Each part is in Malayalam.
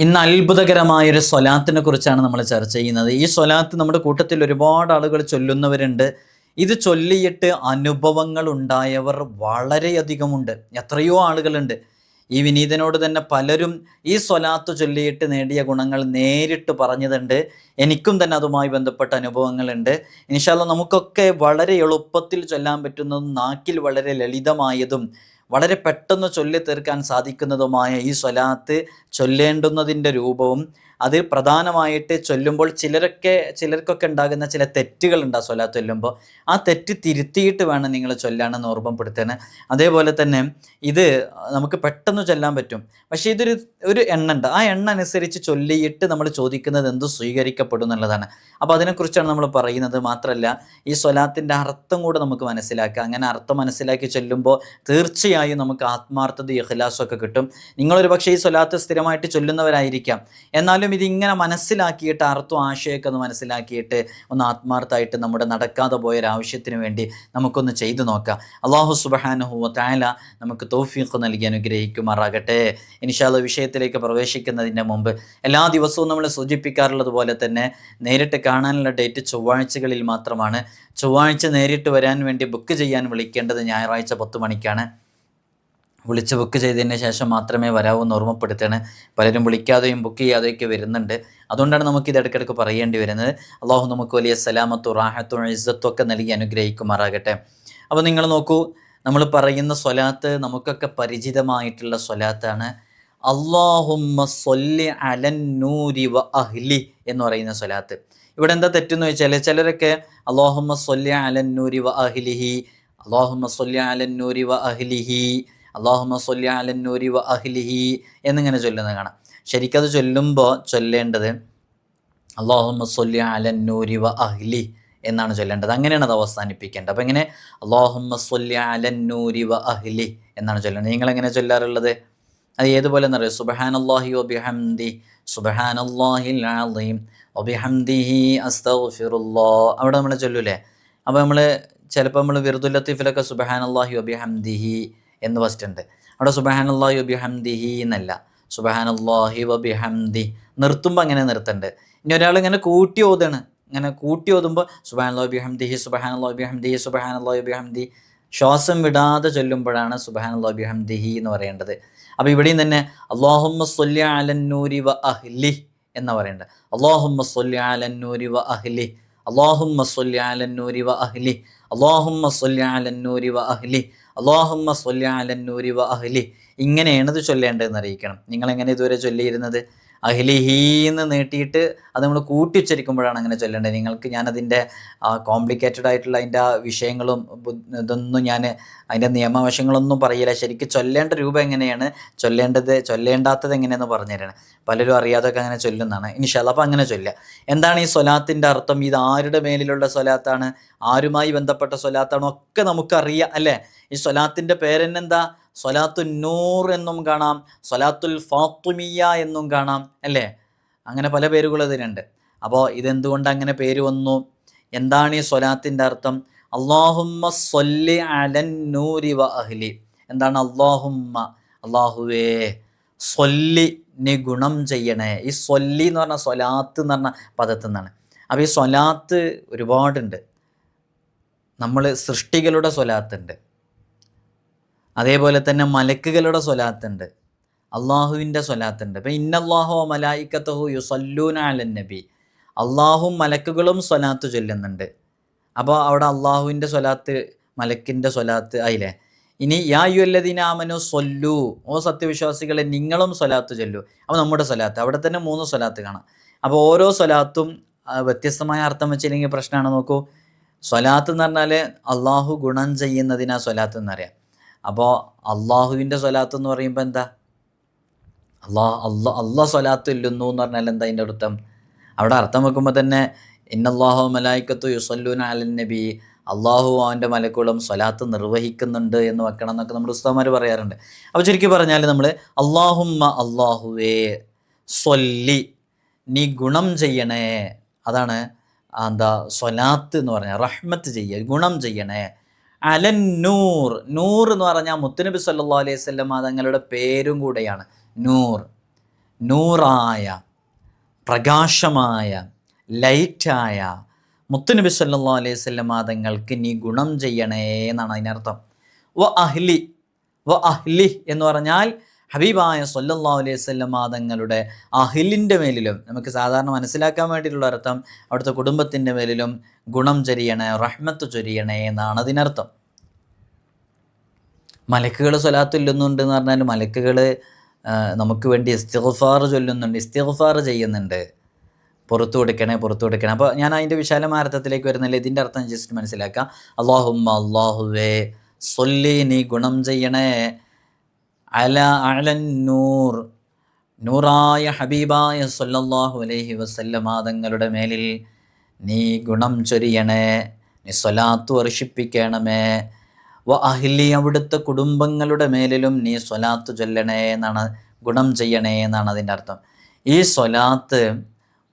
ഇന്ന് അത്ഭുതകരമായൊരു സ്വലാത്തിനെ കുറിച്ചാണ് നമ്മൾ ചർച്ച ചെയ്യുന്നത്. ഈ സ്വലാത്ത് നമ്മുടെ കൂട്ടത്തിൽ ഒരുപാട് ആളുകൾ ചൊല്ലുന്നവരുണ്ട്. ഇത് ചൊല്ലിയിട്ട് അനുഭവങ്ങൾ ഉണ്ടായവർ വളരെയധികമുണ്ട്. എത്രയോ ആളുകളുണ്ട്. ഈ വിനീതനോട് തന്നെ പലരും ഈ സ്വലാത്ത് ചൊല്ലിയിട്ട് നേടിയ ഗുണങ്ങൾ നേരിട്ട് പറഞ്ഞതുണ്ട് എനിക്കും തന്നെ അതുമായി ബന്ധപ്പെട്ട അനുഭവങ്ങളുണ്ട്. ഇൻഷാല്ല നമുക്കൊക്കെ വളരെ എളുപ്പത്തിൽ ചൊല്ലാൻ പറ്റുന്നതും നാക്കിൽ വളരെ ലളിതമായതും വളരെ പെട്ടെന്ന് ചൊല്ലി തീർക്കാൻ സാധിക്കുന്നതുമായ ഈ സ്വലാത്ത് ചൊല്ലേണ്ടുന്നതിന്റെ രൂപവും അത് പ്രധാനമായിട്ട് ചൊല്ലുമ്പോൾ ചിലരൊക്കെ ചിലർക്കൊക്കെ ഉണ്ടാകുന്ന ചില തെറ്റുകളുണ്ട് ആ സ്വലാത്ത് ചൊല്ലുമ്പോൾ. ആ തെറ്റ് തിരുത്തിയിട്ട് വേണം നിങ്ങൾ ചൊല്ലാണെന്ന് ഓർമ്മപ്പെടുത്തുന്നത് അതേപോലെ തന്നെ ഇത് നമുക്ക് പെട്ടെന്ന് ചൊല്ലാൻ പറ്റും. പക്ഷേ ഇതൊരു ഒരു എണ്ണ ഉണ്ട് ആ എണ്ണ അനുസരിച്ച് ചൊല്ലിയിട്ട് നമ്മൾ ചോദിക്കുന്നത് എന്ത് സ്വീകരിക്കപ്പെടും എന്നുള്ളതാണ്. അപ്പോൾ അതിനെക്കുറിച്ചാണ് നമ്മൾ പറയുന്നത്. മാത്രമല്ല ഈ സ്വലാത്തിന്റെ അർത്ഥം കൂടെ നമുക്ക് മനസ്സിലാക്കാം അങ്ങനെ അർത്ഥം മനസ്സിലാക്കി ചൊല്ലുമ്പോൾ തീർച്ചയായും നമുക്ക് ആത്മാർത്ഥത ഇഖ്ലാസും ഒക്കെ കിട്ടും. നിങ്ങളൊരു പക്ഷേ ഈ സ്വലാത്ത് സ്ഥിരമായിട്ട് ചൊല്ലുന്നവരായിരിക്കാം. എന്നാലും ഇതിങ്ങനെ മനസ്സിലാക്കിയിട്ട് അർത്ഥം ആശയമൊക്കെ ഒന്ന് മനസ്സിലാക്കിയിട്ട് ഒന്ന് ആത്മാർത്ഥമായിട്ട് നമ്മുടെ നടക്കാതെ പോയ ഒരു ആവശ്യത്തിന് വേണ്ടി നമുക്കൊന്ന് ചെയ്തു നോക്കാം. അള്ളാഹു സുബഹാനുഹു തായാല നമുക്ക് തോഫീഖ് നൽകി അനുഗ്രഹിക്കുമാറാകട്ടെ. ഇനിഷാല വിഷയത്തിലേക്ക് പ്രവേശിക്കുന്നതിന്റെ മുമ്പ് എല്ലാ ദിവസവും നമ്മൾ സൂചിപ്പിക്കാറുള്ളത് പോലെ തന്നെ നേരിട്ട് കാണാനുള്ള ഡേറ്റ് ചൊവ്വാഴ്ചകളിൽ മാത്രമാണ്. ചൊവ്വാഴ്ച നേരിട്ട് വരാൻ വേണ്ടി ബുക്ക് ചെയ്യാൻ വിളിക്കേണ്ടത് ഞായറാഴ്ച പത്ത് മണിക്കാണ്. വിളിച്ച് ബുക്ക് ചെയ്തതിന് ശേഷം മാത്രമേ വരാവൂ എന്ന് ഓർമ്മപ്പെടുത്തണം പലരും വിളിക്കാതെയും ബുക്ക് ചെയ്യാതെയൊക്കെ വരുന്നുണ്ട്. അതുകൊണ്ടാണ് നമുക്ക് ഇത് ഇടയ്ക്കിടയ്ക്ക് പറയേണ്ടി വരുന്നത്. അള്ളാഹു നമുക്ക് വലിയ സലാമത്തും റാഹത്തും ഇസ്സത്തും ഒക്കെ നൽകി അനുഗ്രഹിക്കുമാറാകട്ടെ. അപ്പോൾ നിങ്ങൾ നോക്കൂ നമ്മൾ പറയുന്ന സ്വലാത്ത് നമുക്കൊക്കെ പരിചിതമായിട്ടുള്ള സ്വലാത്താണ്. അള്ളാഹുമ്മ വ അഹ്ലി എന്ന് പറയുന്ന സ്വലാത്ത്. ഇവിടെ എന്താ തെറ്റെന്ന് വെച്ചാൽ ചിലരൊക്കെ അള്ളാഹുമ്മ സൊല്ലി വ അഹ്ലിഹി അള്ളാഹുമ്മ സൊല്ലി വ അഹ്ലിഹി അള്ളാഹുമ്മ സൊല്ലി അലന്നൂരി വ അഹ്ലിഹി എന്നിങ്ങനെ ചൊല്ലുന്നത് കാണാം. ശരിക്കത് ചൊല്ലുമ്പോൾ ചൊല്ലേണ്ടത് അള്ളാഹുമ സൊല്ലി അലന്നൂരി വ അഹ്ലി എന്നാണ് ചൊല്ലേണ്ടത്. അങ്ങനെയാണ് അത് അവസാനിപ്പിക്കേണ്ടത്. അപ്പം എങ്ങനെ അള്ളാഹുമ സൊല്ലി അലന്നൂരി വ അഹ്ലി എന്നാണ് ചൊല്ലേണ്ടത്. നിങ്ങൾ എങ്ങനെ ചൊല്ലാറുള്ളത്? അത് ഏതുപോലെ എന്നറിയോ സുബഹാൻ അള്ളാഹി ഒബിഹംദി സുബഹാൻ അള്ളാഹിൽ അലീം ഒബിഹംദിഹി അസ്തഗ്ഫിറുല്ലാ അവിടെ നമ്മൾ ചൊല്ലൂലേ? അപ്പോൾ നമ്മൾ ചിലപ്പോൾ നമ്മൾ വിറുദുൽ ലത്തീഫിലൊക്കെ സുബഹാൻ അള്ളാഹി ഒബിഹംദിഹി എന്ന് ഫസ്റ്റ് ഉണ്ട് അവിടെ സുബഹാൻ അള്ളാഹി ഒബിഹംദിഹി എന്നല്ല. സുബഹാൻ അള്ളാഹി വബിഹംദി നിർത്തുമ്പോൾ അങ്ങനെ നിർത്തണ്ട്. ഇനി ഒരാൾ ഇങ്ങനെ കൂട്ടി ഓതാണ്. ഇങ്ങനെ കൂട്ടി ഓതുമ്പോൾ സുബഹാൻ അള്ളാഹി ബിഹംദിഹി സുബഹാൻ അള്ളാഹി ബിഹംദിഹി സുബഹാൻ അള്ളാഹി ബിഹംദി. ശ്വാസം വിടാതെ ചൊല്ലുമ്പോഴാണ് സുബഹാൻ അള്ളാഹി ബിഹംദിഹി എന്ന് പറയേണ്ടത്. അപ്പോൾ ഇവിടെയും തന്നെ അള്ളാഹുമ്മ സൊല്ലി അലന്നൂരി വ അഹ്ലി എന്ന് പറയേണ്ടത്. അള്ളാഹുമ്മ സൊല്ലി അലന്നൂരി വ അഹ്ലി. അള്ളാഹുമ്മ സൊല്ലി അലന്നൂരി വ അഹ്ലി. അള്ളാഹുമ്മ സൊല്ലി അലന്നൂരി വ അഹ്ലി. അള്ളാഹുമ്മ സൊല്ലി അലന്നൂരി വ അഹ്ലി. ഇങ്ങനെയാണ് ഇത് ചൊല്ലേണ്ടതെന്ന് അറിയിക്കണം. നിങ്ങളെങ്ങനെ ഇതുവരെ ചൊല്ലിയിരുന്നത്? അഹ്ലിഹീന്ന് നീട്ടിയിട്ട് അത് നമ്മൾ കൂട്ടിച്ചരിക്കുമ്പോഴാണ് അങ്ങനെ ചൊല്ലേണ്ടത്. നിങ്ങൾക്ക് ഞാൻ ഞാനതിന്റെ കോംപ്ലിക്കേറ്റഡ് ആയിട്ടുള്ള അതിന്റെ വിഷയങ്ങളും ഇതൊന്നും ഞാൻ അതിന്റെ നിയമവശങ്ങളൊന്നും പറയില്ല. ശരിക്കും ചൊല്ലേണ്ട രൂപം എങ്ങനെയാണ്? ചൊല്ലേണ്ടത് ചൊല്ലേണ്ടാത്തത് എങ്ങനെയെന്ന് പറഞ്ഞുതരാണ്. പലരും അറിയാതൊക്കെ അങ്ങനെ ചൊല്ലുന്നതാണ്. ഇനി ചിലപ്പോൾ അങ്ങനെ ചൊല്ലുക. എന്താണ് ഈ സ്വലാത്തിന്റെ അർത്ഥം? ഇത് ആരുടെ മേലിലുള്ള സ്വലാത്താണ്? ആരുമായി ബന്ധപ്പെട്ട സ്വലാത്താണോ? ഒക്കെ നമുക്കറിയാം അല്ലേ? ഈ സ്വലാത്തിന്റെ പേരെന്നെന്താ? സ്വലാത്തു നൂർ എന്നും കാണാം സ്വലാത്തുൽ ഫാത്തുമിയ എന്നും കാണാം അല്ലേ? അങ്ങനെ പല പേരുകൾ ഇതിനുണ്ട് അപ്പോൾ ഇതെന്തുകൊണ്ട് അങ്ങനെ പേര് വന്നു? എന്താണ് ഈ സ്വലാത്തിന്റെ അർത്ഥം? അള്ളാഹുമ്മ സൊല്ലി അലൻ നൂരി വ അഹ്ലി. എന്താണ് അള്ളാഹുമ്മ അള്ളാഹുവേ സൊല്ലി നി ഗുണം ചെയ്യണേ. ഈ സൊല്ലി എന്ന് പറഞ്ഞ സ്വലാത്ത് എന്ന് പറഞ്ഞ പദത്തിൽ നിന്നാണ്. അപ്പോൾ ഈ സ്വലാത്ത് ഒരുപാടുണ്ട്. നമ്മൾ സൃഷ്ടികളുടെ സ്വലാത്തുണ്ട്. അതേപോലെ തന്നെ മലക്കുകളുടെ സ്വലാത്തുണ്ട്. അള്ളാഹുവിന്റെ സ്വലാത്തുണ്ട്. ഇപ്പം ഇന്നല്ലാഹു മലായിക്കത്തഹു യുസല്ലൂന അലൻ നബി. അള്ളാഹും മലക്കുകളും സ്വലാത്ത് ചൊല്ലുന്നുണ്ട്. അപ്പോൾ അവിടെ അള്ളാഹുവിന്റെ സ്വലാത്ത് മലക്കിന്റെ സ്വലാത്ത് ആയില്ലേ? ഇനി യാ യുല്ലദീന ആമനു സൊല്ലു ഓ സത്യവിശ്വാസികളെ നിങ്ങളും സ്വലാത്ത് ചൊല്ലു. അപ്പോൾ നമ്മുടെ സ്വലാത്ത് അവിടെ തന്നെ മൂന്ന് സ്വലാത്ത് കാണാം. അപ്പോൾ ഓരോ സ്വലാത്തും വ്യത്യസ്തമായ അർത്ഥം വെച്ചില്ലെങ്കിൽ പ്രശ്നമാണ്. നോക്കൂ സ്വലാത്ത് എന്ന് പറഞ്ഞാൽ അള്ളാഹു ഗുണം ചെയ്യുന്നതിനാ സ്വലാത്ത് എന്നറിയാം. അപ്പോൾ അള്ളാഹുവിന്റെ സ്വലാത്ത് എന്ന് പറയുമ്പോൾ എന്താ അള്ളാഹ് അള്ളാഹ് സ്വലാത്ത് ഇല്ലുന്നു എന്ന് പറഞ്ഞാൽ എന്താ അതിന്റെ അർത്ഥം? അവിടെ അർത്ഥം വെക്കുമ്പോൾ തന്നെ ഇന്നല്ലാഹു മലായിക്കത്തു യുസല്ലൂന അലൻ നബി അള്ളാഹു അവന്റെ മലക്കുകളും സ്വലാത്ത് നിർവഹിക്കുന്നുണ്ട് എന്ന് വെക്കണം എന്നൊക്കെ നമ്മുടെ ഉസ്താമാർ പറയാറുണ്ട്. അപ്പോൾ ചുരുക്കി പറഞ്ഞാൽ നമ്മൾ അള്ളാഹുമ്മ അള്ളാഹുവേ സൊല്ലി നീ ഗുണം ചെയ്യണേ. അതാണ് എന്താ സ്വലാത്ത് എന്ന് പറഞ്ഞാൽ റഹ്മത്ത് ചെയ്യുക ഗുണം ചെയ്യണേ. അലൻ നൂർ നൂർ എന്ന് പറഞ്ഞാൽ മുത്തുനബി സല്ലാ അലൈഹി സ്വല്ലം തങ്ങളുടെ പേരും കൂടെയാണ്. നൂർ. നൂറായ പ്രകാശമായ ലൈറ്റായ മുത്തുനബി സല്ലാ അലൈഹി സ്വല്ലം തങ്ങൾക്ക് നീ ഗുണം ചെയ്യണേ എന്നാണ് അതിനർത്ഥം. വ അഹ്ലി. വ അഹ്ലി എന്ന് പറഞ്ഞാൽ ഹബീബായ അലൈഹി മാതങ്ങളുടെ തങ്ങളുടെ അഹിലിന്റെ മേലിലും നമുക്ക് സാധാരണ മനസ്സിലാക്കാൻ വേണ്ടിയിട്ടുള്ള അർത്ഥം അവിടുത്തെ കുടുംബത്തിന്റെ മേലിലും ഗുണം ചൊരിയണേ റഹ്മത്ത് ചൊരിയണേ എന്നാണ് അതിനർത്ഥം. മലക്കുകൾ സ്വലാത്ത് എന്ന് പറഞ്ഞാൽ മലക്കുകൾ നമുക്ക് വേണ്ടി ഇസ്തിഗ്ഫാർ ചൊല്ലുന്നുണ്ട് ഇസ്തിഗ്ഫാർ ചെയ്യുന്നുണ്ട്. പുറത്തു കൊടുക്കണേ പുറത്തു കൊടുക്കണേ. അപ്പോൾ ഞാൻ അതിന്റെ വിശാലമായ അർത്ഥത്തിലേക്ക് വരുന്നില്ല ഇതിന്റെ അർത്ഥം ജസ്റ്റ് മനസ്സിലാക്കാം. അള്ളാഹുമ്മ അള്ളാഹുവേ സൊല്ലി നീ ഗുണം ചെയ്യണേ. അല അലന്നൂർ നൂറായ ഹബീബായ സൊല്ലാഹു അലൈഹി വസല്ലമ തങ്ങളുടെ മേലിൽ നീ ഗുണം ചൊരിയണേ നീ സ്വലാത്ത് വർഷിപ്പിക്കണമേ. വ അഹ്ലി അവിടുത്തെ കുടുംബങ്ങളുടെ മേലിലും നീ സ്വലാത്ത് ചൊല്ലണേ എന്നാണ് ഗുണം ചെയ്യണേ എന്നാണ് അതിന്റെ അർത്ഥം. ഈ സ്വലാത്ത്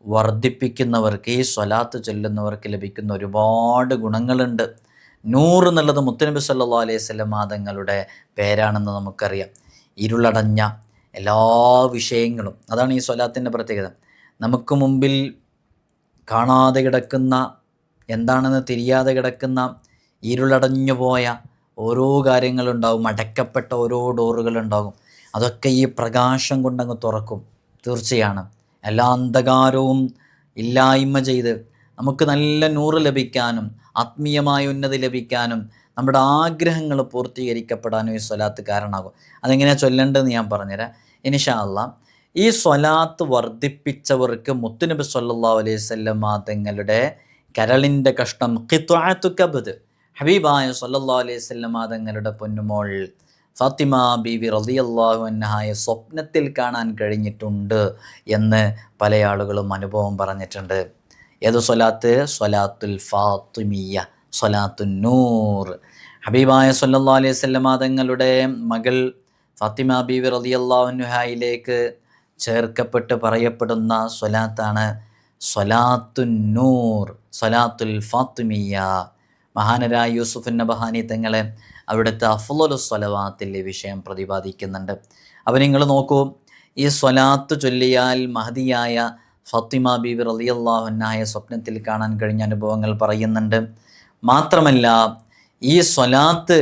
വർദ്ധിപ്പിക്കുന്നവർക്ക് ഈ സ്വലാത്ത് ചൊല്ലുന്നവർക്ക് ലഭിക്കുന്ന ഒരുപാട് ഗുണങ്ങളുണ്ട്. നൂറ് എന്നുള്ളത് മുത്തനബി സല്ലാ അലൈഹി സ്വലം മാതങ്ങളുടെ പേരാണെന്ന് നമുക്കറിയാം. ഇരുളടഞ്ഞ എല്ലാ വിഷയങ്ങളും. അതാണ് ഈ സ്വലാത്തിന്റെ പ്രത്യേകത. നമുക്ക് മുമ്പിൽ കാണാതെ കിടക്കുന്ന എന്താണെന്ന് തിരിയാതെ കിടക്കുന്ന ഇരുളടഞ്ഞു പോയ ഓരോ കാര്യങ്ങളുണ്ടാവും. അടക്കപ്പെട്ട ഓരോ ഡോറുകളുണ്ടാകും. അതൊക്കെ ഈ പ്രകാശം കൊണ്ടങ്ങ് തുറക്കും. തീർച്ചയാണ്. എല്ലാ അന്ധകാരവും ഇല്ലായ്മ ചെയ്ത് നമുക്ക് നല്ല നൂറ് ലഭിക്കാനും ആത്മീയമായ ഉന്നതി ലഭിക്കാനും നമ്മുടെ ആഗ്രഹങ്ങൾ പൂർത്തീകരിക്കപ്പെടാനും ഈ സ്വലാത്ത് കാരണമാകും. അതെങ്ങനെയാണ് ചൊല്ലേണ്ടതെന്ന് ഞാൻ പറഞ്ഞുതരാം. ഇനിഷാല്ല ഈ സ്വലാത്ത് വർദ്ധിപ്പിച്ചവർക്ക് മുത്തുനബി സല്ലാ അലൈഹി സ്വല്ലം തങ്ങളുടെ കരളിന്റെ കഷ്ടം കിത്വാത്തുക്കബത് ഹബീബായ സല്ലാ അലൈഹി സ്വല്ലം തങ്ങളുടെ പൊന്നുമോൾ ഫാത്തിമ ബീവി റളിയല്ലാഹു അന്നഹായ സ്വപ്നത്തിൽ കാണാൻ കഴിഞ്ഞിട്ടുണ്ട് എന്ന് പല ആളുകളും അനുഭവം പറഞ്ഞിട്ടുണ്ട്. ഏത് സ്വലാത്ത്? സ്വലാത്തുൽ ഫാത്തിമിയ സ്വലാത്തുൻ നൂർ. ഹബീബായ സല്ലാ അലൈഹി സ്വല്ലം തങ്ങളുടെ മകൾ ഫാത്തിമ ബീവി റളിയല്ലാഹുഹായിലേക്ക് ചേർക്കപ്പെട്ട് പറയപ്പെടുന്ന സ്വലാത്താണ് നൂർ സ്വലാത്തുൽ ഫാത്തിമിയ മഹാനരായ യൂസുഫ് നബഹാനി തങ്ങളെ അവിടുത്തെ അഫ്ലുൽ സ്വലവാത്തിൽ ഈ വിഷയം പ്രതിപാദിക്കുന്നുണ്ട്. അപ്പോൾ നിങ്ങൾ നോക്കൂ ഈ സ്വലാത്ത് ചൊല്ലിയാൽ മഹതിയായ ഫത്തിമ ബീബി റലിയല്ലാഹുനായ സ്വപ്നത്തിൽ കാണാൻ കഴിഞ്ഞ അനുഭവങ്ങൾ പറയുന്നുണ്ട്. മാത്രമല്ല ഈ സ്വലാത്ത്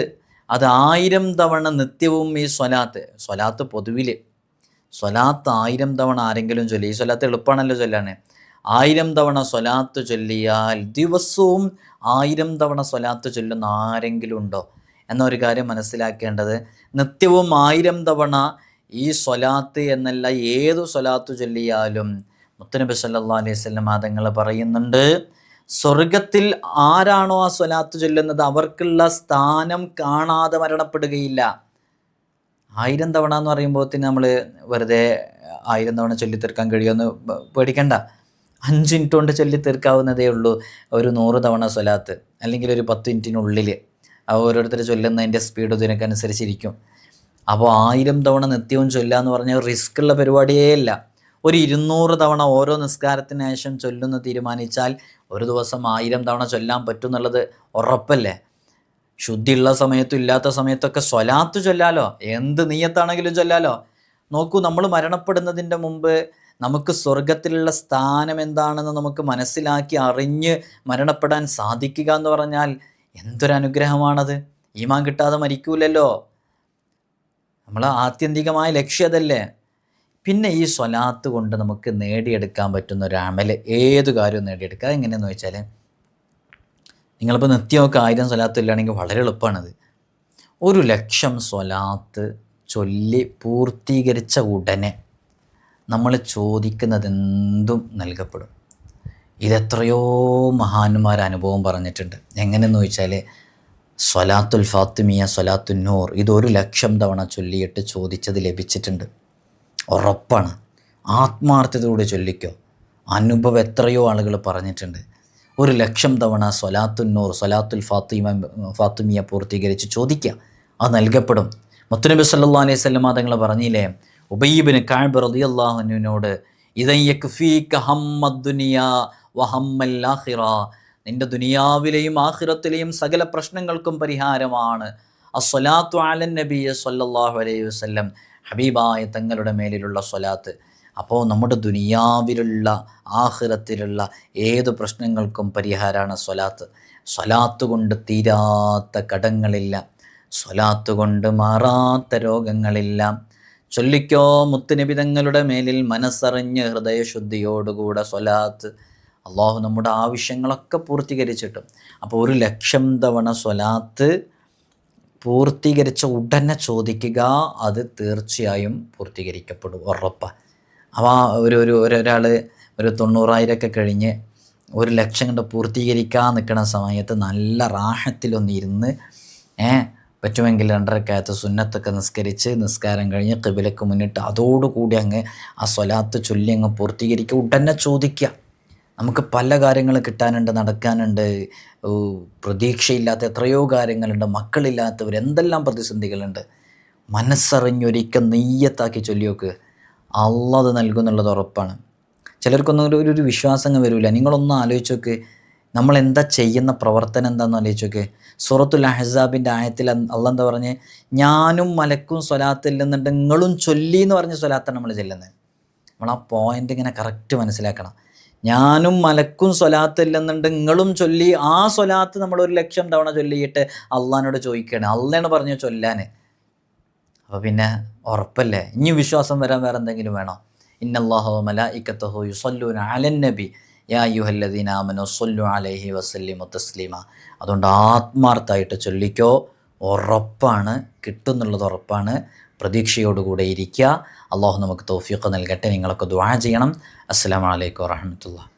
അത് ആയിരം തവണ നിത്യവും ഈ സ്വലാത്ത്. സ്വലാത്ത് പൊതുവിൽ സ്വലാത്ത് ആയിരം തവണ ആരെങ്കിലും ചൊല്ലി. ഈ സ്വലാത്ത് എളുപ്പമാണല്ലോ ചൊല്ലാണ് ആയിരം തവണ സ്വലാത്ത് ചൊല്ലിയാൽ ദിവസവും ആയിരം തവണ സ്വലാത്ത് ചൊല്ലുന്ന ആരെങ്കിലും ഉണ്ടോ? എന്നൊരു കാര്യം മനസ്സിലാക്കേണ്ടത് നിത്യവും ആയിരം തവണ ഈ സ്വലാത്ത് എന്നല്ല ഏതു സ്വലാത്ത് ചൊല്ലിയാലും മുത്തനബി സല്ലാ അലൈഹി സ്വലം മാതങ്ങൾ പറയുന്നുണ്ട് സ്വർഗത്തിൽ ആരാണോ ആ സ്വലാത്ത് ചൊല്ലുന്നത്? അവർക്കുള്ള സ്ഥാനം കാണാതെ മരണപ്പെടുകയില്ല. ആയിരം തവണ എന്ന് പറയുമ്പോഴത്തേന് നമ്മൾ വെറുതെ ആയിരം തവണ ചൊല്ലിത്തീർക്കാൻ കഴിയുമെന്ന് പേടിക്കണ്ട. അഞ്ച് മിനിറ്റ് കൊണ്ട് ചൊല്ലി തീർക്കാവുന്നതേ ഉള്ളൂ ഒരു നൂറ് തവണ സ്വലാത്ത്. അല്ലെങ്കിൽ ഒരു പത്ത് മിനിറ്റിനുള്ളിൽ ഓരോരുത്തർ ചൊല്ലുന്നതിന്റെ സ്പീഡ് ഇതിനൊക്കെ അപ്പോൾ ആയിരം തവണ നിത്യവും ചൊല്ലുക എന്ന് പറഞ്ഞാൽ റിസ്ക് ഉള്ള പരിപാടിയേ ഇല്ല. ഒരു ഇരുന്നൂറ് തവണ ഓരോ നിസ്കാരത്തിന് ശേഷം ചൊല്ലുന്ന തീരുമാനിച്ചാൽ ഒരു ദിവസം ആയിരം തവണ ചൊല്ലാൻ പറ്റും എന്നുള്ളത് ഉറപ്പല്ലേ? ശുദ്ധിയുള്ള സമയത്തും ഇല്ലാത്ത സമയത്തൊക്കെ സ്വലാത്ത് ചൊല്ലാലോ? എന്ത് നീയത്താണെങ്കിലും ചൊല്ലാലോ? നോക്കൂ നമ്മൾ മരണപ്പെടുന്നതിന്റെ മുമ്പ് നമുക്ക് സ്വർഗത്തിലുള്ള സ്ഥാനം എന്താണെന്ന് നമുക്ക് മനസ്സിലാക്കി അറിഞ്ഞ് മരണപ്പെടാൻ സാധിക്കുക എന്ന് പറഞ്ഞാൽ എന്തൊരു എന്തൊരനുഗ്രഹമാണത്? ഈമാൻ കിട്ടാതെ മരിക്കൂലല്ലോ. നമ്മൾ ആത്യന്തികമായ ലക്ഷ്യമതല്ലേ പിന്നെ ഈ സ്വലാത്ത് കൊണ്ട് നമുക്ക് നേടിയെടുക്കാൻ പറ്റുന്ന ഒരു അമൽ ഏത് കാര്യവും നേടിയെടുക്കുക? എങ്ങനെയെന്ന് വെച്ചാൽ നിങ്ങളിപ്പോൾ നിത്യമൊക്കെ ആയിരം സ്വലാത്ത് ഇല്ലാണെങ്കിൽ വളരെ എളുപ്പമാണത് ഒരു ലക്ഷം സ്വലാത്ത് ചൊല്ലി പൂർത്തീകരിച്ച ഉടനെ നമ്മൾ ചോദിക്കുന്നതെന്തും നൽകപ്പെടും. ഇതെത്രയോ മഹാന്മാർ അനുഭവം പറഞ്ഞിട്ടുണ്ട്. എങ്ങനെയെന്ന് വെച്ചാൽ സ്വലാത്തുൽ ഫാത്തിമിയ സ്വലാത്തുന്നൂർ ഇതൊരു ലക്ഷം തവണ ചൊല്ലിയിട്ട് ചോദിച്ചത് ലഭിച്ചിട്ടുണ്ട്. ഉറപ്പാണ്. ആത്മാർത്ഥതയോടെ ചൊല്ലിക്കോ. അനുഭവം എത്രയോ ആളുകൾ പറഞ്ഞിട്ടുണ്ട്. ഒരു ലക്ഷം തവണ സൊലാത്തുന്നൂർ നൂർ സ്വലാത്തുൽ ഫാത്തിമ ഫാത്തിമിയ പൂർത്തീകരിച്ച് ചോദിക്കുക. അത് നൽകപ്പെടും. മുത്തനബി സല്ലാ അലൈഹി സ്വലം തങ്ങൾ പറഞ്ഞില്ലേ ഉബയ്യബിന് കാഴ്ബ് റതി റളിയല്ലാഹുവിനോട് നിന്റെ ദുനിയാവിലെയും ആഹിറത്തിലെയും സകല പ്രശ്നങ്ങൾക്കും പരിഹാരമാണ്. അസ്വലാത്തു അലൻ നബിയെ സല്ലല്ലാഹു അലൈഹി വസല്ലം. ഹബീബായ തങ്ങളുടെ മേലിലുള്ള സ്വലാത്ത്. അപ്പോൾ നമ്മുടെ ദുനിയാവിലുള്ള ആഹ്റത്തിലുള്ള ഏത് പ്രശ്നങ്ങൾക്കും പരിഹാരമാണ് സ്വലാത്ത്. സ്വലാത്ത് കൊണ്ട് തീരാത്ത കടങ്ങളില്ല. സ്വലാത്ത് കൊണ്ട് മാറാത്ത രോഗങ്ങളില്ല. ചൊല്ലിക്കോ മുത്തുനിബിതങ്ങളുടെ മേലിൽ മനസ്സറിഞ്ഞ് ഹൃദയശുദ്ധിയോടുകൂടെ സ്വലാത്ത്. അള്ളാഹു നമ്മുടെ ആവശ്യങ്ങളൊക്കെ പൂർത്തീകരിച്ചിട്ടും. അപ്പോൾ ഒരു ലക്ഷം തവണ സ്വലാത്ത് പൂർത്തീകരിച്ച ഉടനെ ചോദിക്കുക അത് തീർച്ചയായും പൂർത്തീകരിക്കപ്പെടും ഉറപ്പാണ് അവ ഒരു ഒരു ഒരാൾ ഒരു തൊണ്ണൂറായിരമൊക്കെ കഴിഞ്ഞ് ഒരു ലക്ഷം കണ്ട് പൂർത്തീകരിക്കാൻ നിൽക്കുന്ന സമയത്ത് നല്ല റാഹത്തിലൊന്നിരുന്ന് ഏ പറ്റുമെങ്കിൽ രണ്ടരക്കകത്ത് സുന്നത്തൊക്കെ നിസ്കരിച്ച് നിസ്കാരം കഴിഞ്ഞ് കിബിലക്ക് മുന്നിട്ട് അതോടുകൂടി അങ്ങ് ആ സ്വലാത്ത് ചൊല്ലി അങ്ങ് പൂർത്തീകരിക്കുക ഉടനെ ചോദിക്കുക. നമുക്ക് പല കാര്യങ്ങൾ കിട്ടാനുണ്ട് നടക്കാനുണ്ട്. പ്രതീക്ഷയില്ലാത്ത എത്രയോ കാര്യങ്ങളുണ്ട് മക്കളില്ലാത്തവർ എന്തെല്ലാം പ്രതിസന്ധികളുണ്ട്. മനസ്സറിഞ്ഞൊരിക്കൽ നെയ്യത്താക്കി ചൊല്ലിയോക്ക്. അള്ളത് അത് നൽകുന്നുള്ളത് ഉറപ്പാണ്. ചിലർക്കൊന്നും ഒരു ഒരു- വിശ്വാസം വരില്ല നിങ്ങളൊന്നും ആലോചിച്ചോക്ക്. നമ്മൾ എന്താ ചെയ്യുന്ന പ്രവർത്തനം എന്താണെന്ന് ആലോചിച്ചോക്ക്. സുറത്തുൽ അഹസാബിന്റെ ആയത്തിൽ അള്ള എന്താ പറഞ്ഞ്? ഞാനും മലക്കും സ്വലാത്തിൽ ഇല്ലെന്നുണ്ട് നിങ്ങളും ചൊല്ലി എന്ന് പറഞ്ഞ സ്വലാത്താണ് നമ്മൾ ചെല്ലുന്നത്. നമ്മൾ ആ പോയിന്റ് ഇങ്ങനെ കറക്റ്റ് മനസ്സിലാക്കണം. ഞാനും മലക്കും സ്വലാത്ത് ഇല്ലെന്നുണ്ട് നിങ്ങളും ചൊല്ലി. ആ സ്വലാത്ത് നമ്മൾ ഒരു ലക്ഷം തവണ ചൊല്ലിയിട്ട് അള്ളഹാനോട് ചോദിക്കുകയാണ്. അള്ളയാണ് പറഞ്ഞു ചൊല്ലാൻ. അപ്പോൾ പിന്നെ ഉറപ്പല്ലേ? ഇനി വിശ്വാസം വരാൻ വേറെ എന്തെങ്കിലും വേണോ? ഇന്നല്ലാഹു മലായിക്കത്തഹു യുസല്ലൂന അലൻ നബി. യാ യു ആമനു സൊല്ലു അലഹി വസല്ലിമു തസ്ലീമ. അതുകൊണ്ട് ആത്മാർത്ഥമായിട്ട് ചൊല്ലിക്കോ. ഉറപ്പാണ്. കിട്ടുന്നുള്ളത് ഉറപ്പാണ്. പ്രതീക്ഷയോടുകൂടെ ഇരിക്കുക. അള്ളാഹു നമുക്ക് തോഫിയൊക്കെ നൽകട്ടെ. നിങ്ങളൊക്കെ ദ്വാ ചെയ്യണം. അസ്സാം വലൈക്കും വറഹ്മത്തുള്ളാഹി.